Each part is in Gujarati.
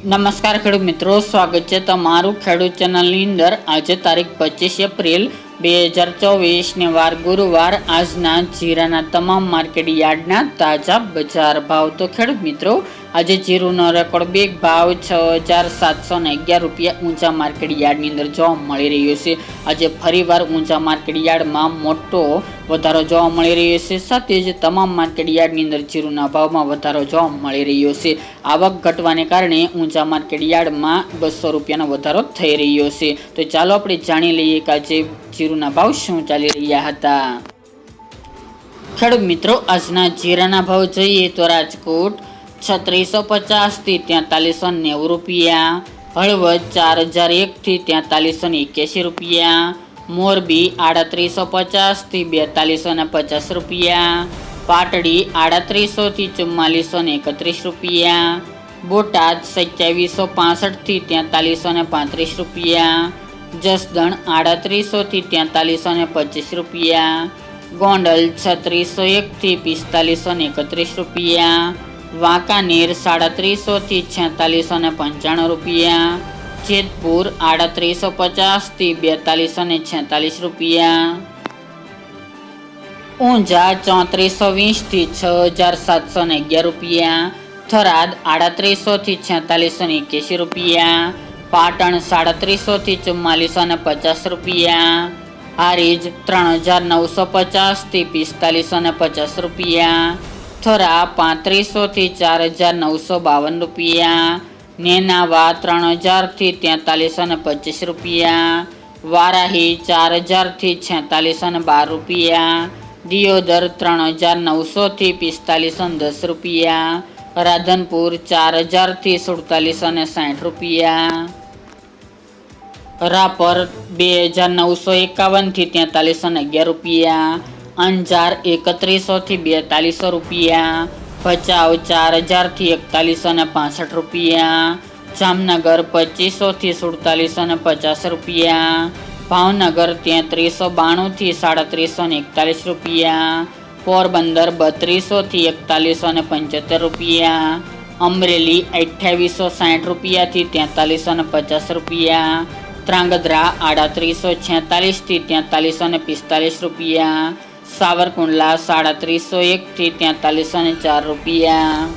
નમસ્કાર ખેડૂત મિત્રો સ્વાગત છે તમારું ખેડૂત ચેનલની અંદર. આજે તારીખ પચીસ એપ્રિલ બે હજાર ચોવીસને વાર ગુરુવાર આજના જીરાના તમામ માર્કેટ યાર્ડના તાજા બજાર ભાવ તો ખેડૂત મિત્રો, આજે જીરુનો રેકોર્ડ બેગ ભાવ છ હજાર સાતસો ને અગિયાર રૂપિયા ઊંચા માર્કેટ યાર્ડની અંદર જોવા મળી રહ્યો છે. આજે ફરીવાર ઊંચા માર્કેટ યાર્ડમાં મોટો વધારો જોવા મળી રહ્યો છે. સાથે જ તમામ માર્કેટ યાર્ડની અંદર જીરુના ભાવમાં વધારો જોવા મળી રહ્યો છે. આવક ઘટવાને કારણે ઊંચા માર્કેટ યાર્ડમાં બસો રૂપિયાનો વધારો થઈ રહ્યો છે. તો ચાલો આપણે જાણી લઈએ કે આજે જીરુના ભાવ શું ચાલી રહ્યા હતા? ખેડૂત મિત્રો, આજના જીરાના ભાવ જોઈએ તો રાજકોટ છત્રીસો પચાસથી તેતાલીસો નેવું રૂપિયા, હળવદ ચાર હજાર એકથી તેતાલીસો ને એક્યાસી રૂપિયા, મોરબી આડત્રીસો પચાસથી બેતાલીસો ને પચાસ રૂપિયા, પાટડી આડત્રીસોથી ચુમ્માલીસો ને એકત્રીસ રૂપિયા, બોટાદ સત્યાવીસો પાસઠથી તેતાલીસો ને પાંત્રીસ રૂપિયા જસદણ આડત્રીસોથી તેતાલીસો ને પચીસ રૂપિયા. ગોંડલ છત્રીસો એકથી પિસ્તાલીસો ને એકત્રીસ રૂપિયા. વાંકાનેર સાડત્રીસોથી છેતાલીસો ને પંચાણું રૂપિયા. જેતપુર આડત્રીસો પચાસથી બેતાલીસો ને છેતાલીસ રૂપિયા. ઊંઝા ચોત્રીસો વીસથી છ હજાર સાતસો ને અગિયાર રૂપિયા. થરાદ આડત્રીસોથી છેતાલીસો ને એક્યાસી રૂપિયા. પાટણ સાડત્રીસોથી ચુમ્માલીસો ને પચાસ રૂપિયા. હારીજ ત્રણ હજાર નવસો પચાસથી પિસ્તાલીસો ને પચાસ રૂપિયા. થરા પાંત્રીસોથી ચાર હજાર નવસો બાવન રૂપિયા. નેનાવા ત્રણ હજારથી તેતાલીસો ને પચીસ રૂપિયા. વારાહી ચાર હજારથી છેતાલીસો ને બાર રૂપિયા. દિયોદર ત્રણ હજાર નવસોથી પિસ્તાલીસો દસ રૂપિયા. રાધનપુર ચાર હજારથી સુડતાલીસ અને સાઠ રૂપિયા. રાપર બે હજાર નવસો એકાવનથી તેતાલીસ અને અગિયાર રૂપિયા. અંજાર એકત્રીસોથી બેતાલીસો રૂપિયા. ભચાઉ ચાર હજારથી એકતાલીસો અને પાસઠ રૂપિયા. જામનગર પચીસોથી સુડતાલીસો અને પચાસ રૂપિયા. ભાવનગર તેત્રીસો બાણુંથી સાડત્રીસો એકતાલીસ રૂપિયા. પોરબંદર બત્રીસોથી એકતાલીસો ને પંચોતેર રૂપિયા. અમરેલી અઠ્યાવીસો સાઠ રૂપિયાથી તેતાલીસો ને પચાસ રૂપિયા. ત્રાંગધ્રા આડત્રીસો છેતાલીસથી તેતાલીસો ને પિસ્તાલીસ રૂપિયા. સાવરકુંડલા સાડત્રીસો એકથી તેતાલીસો ને ચાર રૂપિયા.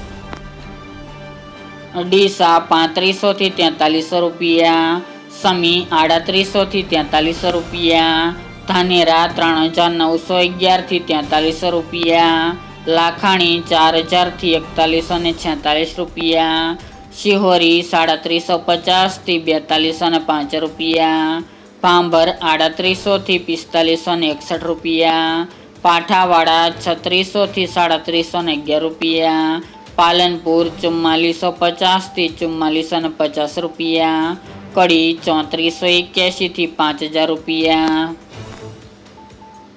ડીસા પાંત્રીસોથી તેતાલીસો રૂપિયા. સમી આડત્રીસોથી તેતાલીસો રૂપિયા. ધાનેરા ત્રણ હજાર નવસો અગિયારથી તેતાલીસો રૂપિયા, લાખાણી ચાર હજારથી એકતાલીસો ને છેતાલીસ રૂપિયા, શિહોરી સાડત્રીસો પચાસથી બેતાલીસો ને પાંચ રૂપિયા પાંભર આડત્રીસોથી પિસ્તાલીસો ને એકસઠ રૂપિયા, પાઠાવાડા છત્રીસોથી સાડત્રીસો ને અગિયાર રૂપિયા, પાલનપુર ચુમ્માલીસો પચાસથી ચુમ્માલીસો ને પચાસ રૂપિયા, કડી ચોત્રીસો એક્યાસીથી પાંચ હજાર રૂપિયા.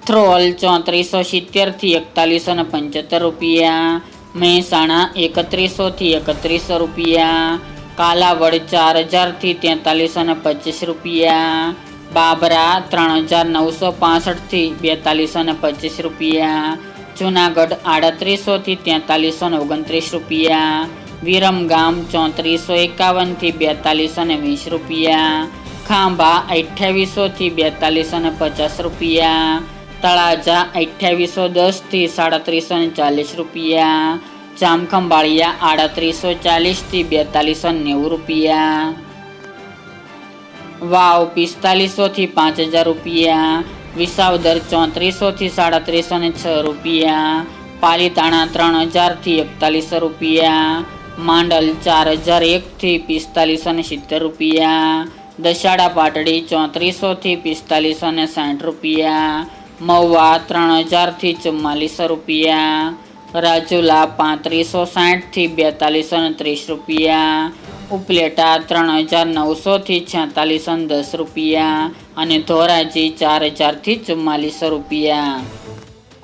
થ્રોલ ચોત્રીસો સિત્તેરથી એકતાલીસો ને પંચોતેર રૂપિયા. મહેસાણા એકત્રીસોથી એકત્રીસો રૂપિયા. કાલાવડ ચાર હજારથી તેતાલીસો ને પચીસ રૂપિયા. બાબરા ત્રણ હજાર નવસો પાસઠથી બેતાલીસો ને પચીસ રૂપિયા. જુનાગઢ આડત્રીસોથી તેતાલીસો ને ઓગણત્રીસ રૂપિયા. વિરમગામ ચોત્રીસો એકાવનથી બેતાલીસો ને વીસ રૂપિયા. ખાંભા અઠ્યાવીસોથી બેતાલીસો ને પચાસ રૂપિયા. તળાજા અઠ્યાવીસો દસથી સાડત્રીસો ને ચાલીસ રૂપિયા. જામખંભાળિયા આડત્રીસો ચાલીસથી બેતાલીસો નેવું રૂપિયા. વાવ પિસ્તાલીસોથી પાંચ હજાર રૂપિયા. વિસાવદર ચોત્રીસોથી સાડત્રીસો ને છ રૂપિયા. પાલીતાણા ત્રણ હજારથી એકતાલીસો રૂપિયા. માંડલ ચાર હજાર એકથી પિસ્તાલીસો ને સિત્તેર રૂપિયા. દશાડા પાટડી ચોત્રીસોથી પિસ્તાલીસો ને સાઠ રૂપિયા. મહુવા ત્રણ હજારથી ચુમ્માલીસો રૂપિયા, રાજુલા પાંત્રીસો સાઠથી બેતાલીસો ને ત્રીસ રૂપિયા, ઉપલેટા ત્રણ હજાર નવસોથી છેતાલીસો દસ રૂપિયા અને ધોરાજી ચાર હજારથી ચુમ્માલીસો રૂપિયા.